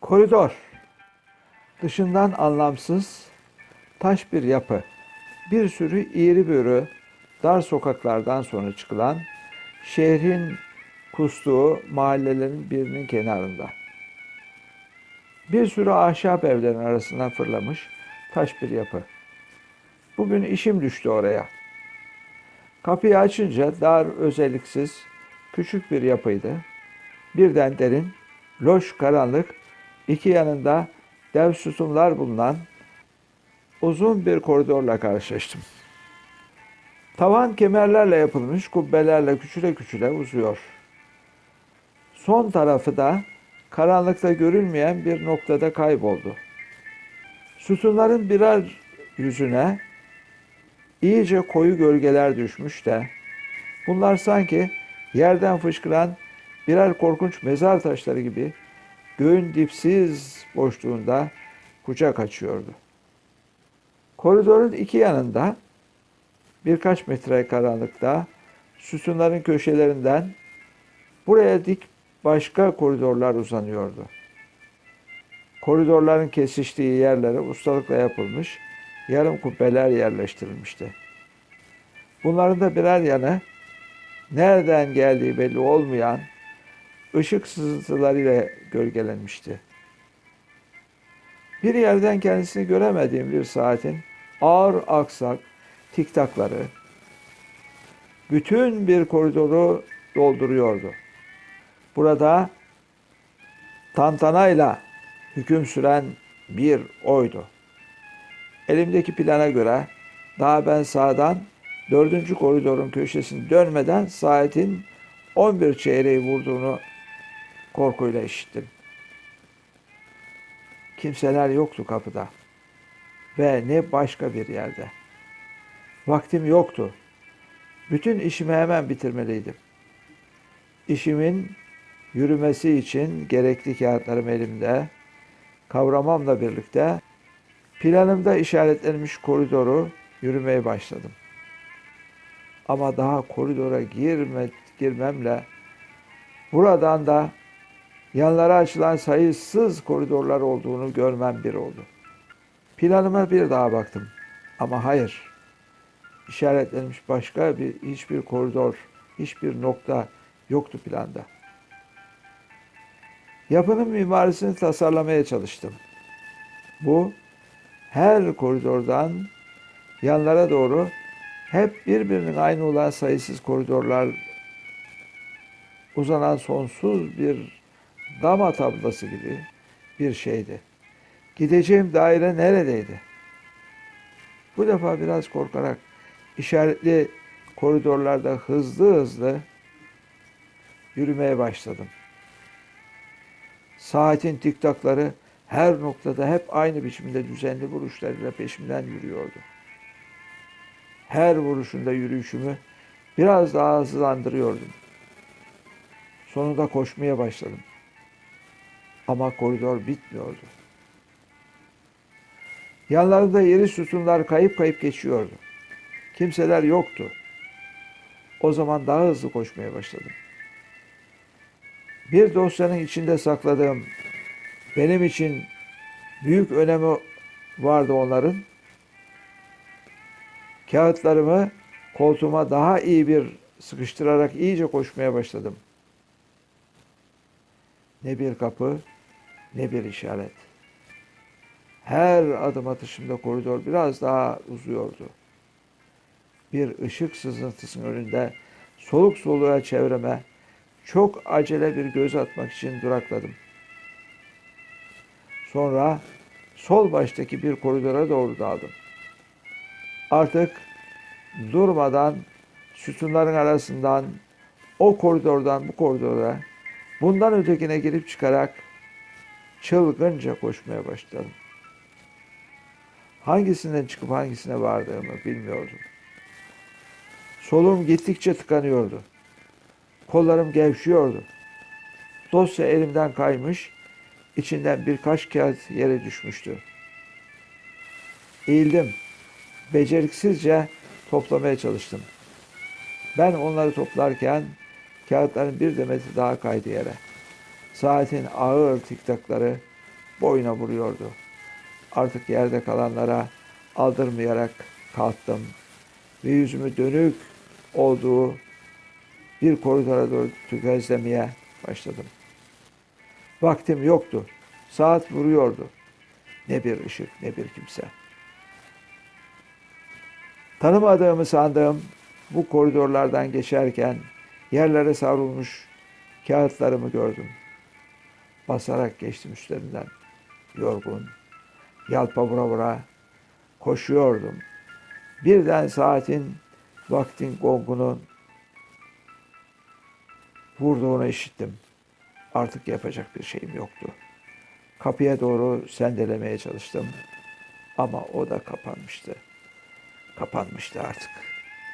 Koridor. Dışından anlamsız taş bir yapı. Bir sürü iğri büğrü dar sokaklardan sonra çıkılan şehrin kustuğu mahallelerin birinin kenarında. Bir sürü ahşap evlerin arasından fırlamış taş bir yapı. Bugün işim düştü oraya. Kapıyı açınca dar, özelliksiz, küçük bir yapıydı. Birden derin, loş karanlık, iki yanında dev sütunlar bulunan uzun bir koridorla karşılaştım. Tavan kemerlerle yapılmış kubbelerle küçüle küçüle uzuyor. Son tarafı da karanlıkta görülmeyen bir noktada kayboldu. Sütunların birer yüzüne iyice koyu gölgeler düşmüş de bunlar sanki yerden fışkıran birer korkunç mezar taşları gibi göğün dipsiz boşluğunda kucak açıyordu. Koridorun iki yanında birkaç metre karanlıkta sütunların köşelerinden buraya dik başka koridorlar uzanıyordu. Koridorların kesiştiği yerlere ustalıkla yapılmış yarım kubbeler yerleştirilmişti. Bunların da birer yanı nereden geldiği belli olmayan ışık sızıntılarıyla gölgelenmişti. Bir yerden kendisini göremediğim bir saatin ağır aksak tiktakları bütün bir koridoru dolduruyordu. Burada tantanayla hüküm süren bir oydu. Elimdeki plana göre daha ben sağdan dördüncü koridorun köşesini dönmeden saatin 11 çeyreği vurduğunu korkuyla işittim. Kimseler yoktu kapıda ve ne başka bir yerde. Vaktim yoktu. Bütün işimi hemen bitirmeliydim. İşimin yürümesi için gerekli kağıtlarım elimde, kavramamla birlikte planımda işaretlenmiş koridoru yürümeye başladım. Ama daha koridora girme, girmemle buradan da yanlara açılan sayısız koridorlar olduğunu görmem bir oldu. Planıma bir daha baktım. Ama hayır. İşaretlenmiş başka bir hiçbir koridor, hiçbir nokta yoktu planda. Yapının mimarisini tasarlamaya çalıştım. Bu her koridordan yanlara doğru hep birbirinin aynı olan sayısız koridorlar uzanan sonsuz bir dama tablası gibi bir şeydi. Gideceğim daire neredeydi? Bu defa biraz korkarak işaretli koridorlarda hızlı hızlı yürümeye başladım. Saatin tiktakları her noktada hep aynı biçimde düzenli vuruşlarıyla peşimden yürüyordu. Her vuruşunda yürüyüşümü biraz daha hızlandırıyordum. Sonunda koşmaya başladım. Ama koridor bitmiyordu. Yanlarında yeri sütunlar kayıp kayıp geçiyordu. Kimseler yoktu. O zaman daha hızlı koşmaya başladım. Bir dosyanın içinde sakladığım benim için büyük önemi vardı onların. Kağıtlarımı koltuğuma daha iyi bir sıkıştırarak iyice koşmaya başladım. Ne bir kapı, ne bir işaret. Her adım atışımda koridor biraz daha uzuyordu. Bir ışık sızıntısının önünde soluk soluğa çevreme çok acele bir göz atmak için durakladım. Sonra sol baştaki bir koridora doğru daldım. Artık durmadan sütunların arasından o koridordan bu koridora bundan ötekine girip çıkarak çılgınca koşmaya başladım. Hangisinden çıkıp hangisine vardığımı bilmiyordum. Solum gittikçe tıkanıyordu. Kollarım gevşiyordu. Dosya elimden kaymış, içinden birkaç kağıt yere düşmüştü. Eğildim. Beceriksizce toplamaya çalıştım. Ben onları toplarken kağıtların bir demeti daha kaydı yere. Saatin ağır tiktakları boyuna vuruyordu. Artık yerde kalanlara aldırmayarak kalktım ve yüzümü dönük olduğu bir koridora doğru tökezlemeye başladım. Vaktim yoktu. Saat vuruyordu. Ne bir ışık ne bir kimse. Tanımadığımı sandığım bu koridorlardan geçerken yerlere savrulmuş kağıtlarımı gördüm. Basarak geçtim üstlerinden. Yorgun, yalpa vura vura koşuyordum. Birden saatin, vaktin gongunu vurduğunu işittim. Artık yapacak bir şeyim yoktu. Kapıya doğru sendelemeye çalıştım. Ama o da kapanmıştı. Kapanmıştı artık.